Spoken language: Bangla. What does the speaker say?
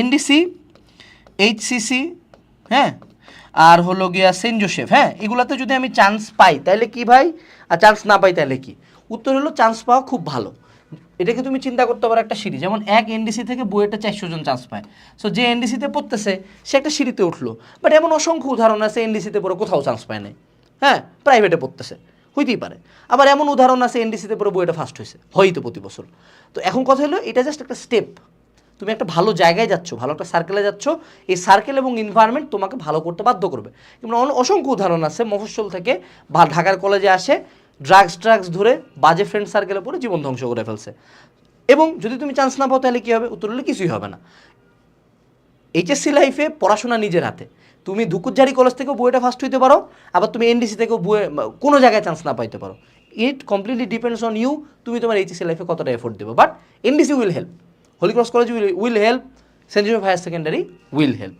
এনডিসি এইচসিসি হ্যাঁ আর হলো গিয়া সেন্ট জোসেফ হ্যাঁ এগুলাতে যদি আমি চান্স পাই তাহলে কি ভাই আর চান্স না পাই তাহলে কি উত্তর হলো চান্স পাওয়া খুব ভালো এটাকে তুমি চিন্তা করতে পারো একটা সিঁড়ি যেমন এক এনডিসি থেকে বইয়েটা চারশো জন চান্স পায় সো যে এনডিসিতে পড়তেছে সে একটা সিঁড়িতে উঠলো বাট এমন অসংখ্য উদাহরণ আছে এনডিসিতে পড়ে কোথাও চান্স পায় নাই হ্যাঁ প্রাইভেটে পড়তেছে হইতেই পারে আবার এমন উদাহরণ আছে এনডিসিতে পড়ে বইটা ফার্স্ট হয়েছে হয়তো প্রতি বছর তো এখন কথা হলো এটা জাস্ট একটা স্টেপ তুমি একটা ভালো জায়গায় যাচ্ছ ভালো একটা সার্কেলে যাচ্ছ এই সার্কেল এবং ইনভায়রনমেন্ট তোমাকে ভালো করতে বাধ্য করবে যেমন অসংখ্য উদাহরণ আছে মফস্বল থেকে বা ঢাকার কলেজে আসে ড্রাগস ট্রাগস ধরে বাজে ফ্রেন্ড সার্কেলে পরে জীবন ধ্বংস করে ফেলছে এবং যদি তুমি চান্স না পাও তাহলে কী হবে উত্তর হলে কিছুই হবে না এইচএসসি লাইফে পড়াশোনা নিজের হাতে তুমি ধুকুরঝারি কলেজ থেকেও বইটা ফার্স্ট হইতে পারো আবার তুমি এনডিসি থেকেও বইয়ে কোনো জায়গায় চান্স না পাইতে পারো it completely depends on you তুমি তোমার এইচএসসি লাইফে কতটা এফোর্ট দেবো but NDC will help Holy Cross College will help. St. Joseph Higher Secondary will help.